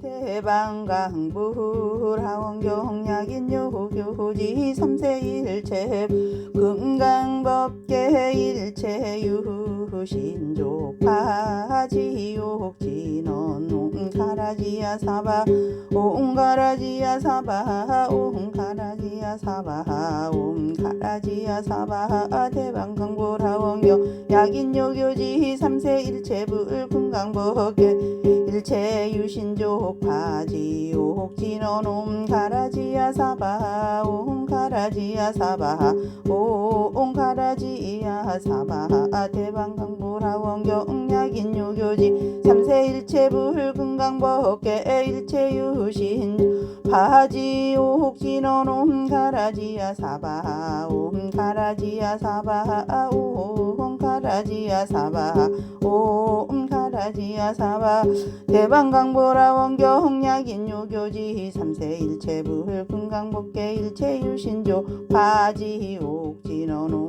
대방강불 하원경약인 요교지 삼세일체 금강법계 일체유신족 파지옥진원 옹가라지야 사바 옹가라지야 사바 옹가라지야 사바 옹가라지야 사바 대방강불 하원경 약인 요교지 삼세일체 불 금강법계 일체 유신족 파지 옥 진원 옴 가라지야 사바 옴가라지야 사바 옴가라지야 사바. 대방강보라 원경약인 유교지 삼세일체 불금강법계 일체 유신 파지 옥 진원 옴 가라지야 사바 옴가라지야 사바 옴가라지야 사바 옴가 라지야 사바. 대방강보라 원경약인 요교지 삼세 일체 불 금강복계 일체 유신조. 파지 옥진원 옴가라지